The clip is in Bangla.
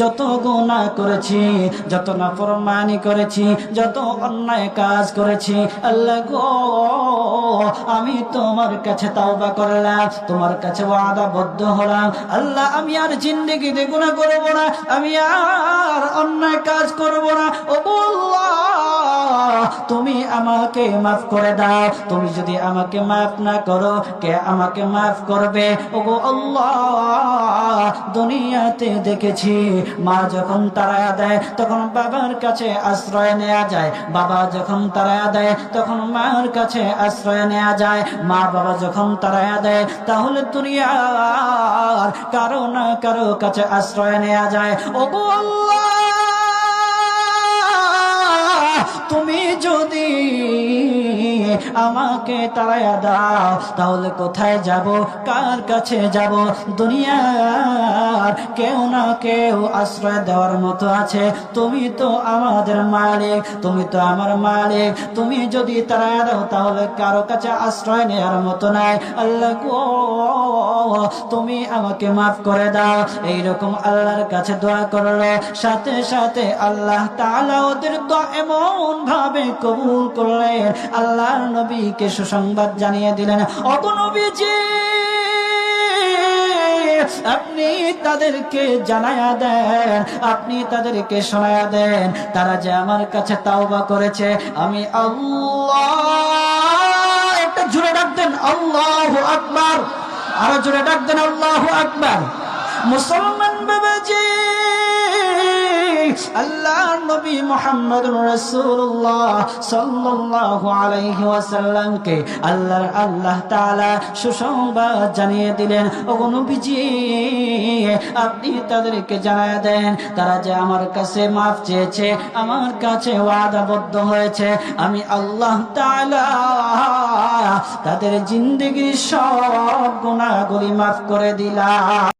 যত গুনাহ করেছি, যত নাফরমানি করেছি, যত অন্যায় কাজ করেছি, আল্লাহ গো, আমি তোমার কাছে তাওবা করলাম, তোমার কাছে ওয়াদাবদ্ধ হলাম। আল্লাহ, আমি আর জিন্দেগিতে গুনাহ করব না, আমি আর অন্যায় কাজ করব না। ও তুমি আমাকে মাফ করে দাও। তুমি যদি আমাকে মাফ না করো, কে আমাকে মাফ করবে? ওগো আল্লাহ, দুনিয়াতে দেখেছি। মা যখন তারা দেয়, তখন বাবার কাছে আশ্রয় নেওয়া যায়। বাবা যখন তারা দেয়, তখন মার কাছে আশ্রয় নেওয়া যায়। মা বাবা যখন তারা দেয়, তাহলে দুনিয়ার কারও না কারও কাছে আশ্রয় নেওয়া যায়। ওগো আল্লাহ আমাকে তাড়াইয়া দাও। তাহলে কোথায় যাব? কার কাছে যাব? দুনিয়ার কেউ না কেউ আশ্রয় দেওয়ার মতো আছে। তুমি তো আমাদের মালিক, তুমি তো আমার মালিক। তুমি যদি তাড়াইয়া দাও, তাহলে কারও কাছে আশ্রয় নেওয়ার মতো নাই। আল্লাহ তুমি আমাকে মাফ করে দাও। এইরকম আল্লাহর কাছে দোয়া করল। সাথে সাথে আল্লাহ তালা ওদের দোয়া এমন ভাবে কবুল করলেন। আল্লাহর নবীকে সুসংবাদ জানিয়ে দিলেন, অত নবীজি, আপনি তাদেরকে জানায়া দেন, আপনি তাদেরকে শোনায়া দেন, তারা যে আমার কাছে তাওবা করেছে, আমি একটা জুড়ে ডাক দেন, আল্লাহ আকবার। আরও জুড়ে ডাক দেন, আল্লাহ আকবার। মুসলমান বাবাজি আল্লাহ নবী আলাইহি ওয়াসাল্লামকে আল্লাহ সুসংবাদ জানিয়ে দিলেন, ও নবীজি, আপনি তাদেরকে জানায় দেন, তারা যে আমার কাছে মাফ চেয়েছে, আমার কাছে ওয়াদাবদ্ধ হয়েছে, আমি আল্লাহ তাআলা তাদের জিন্দগির সব গুনাহগুলি মাফ করে দিলাম।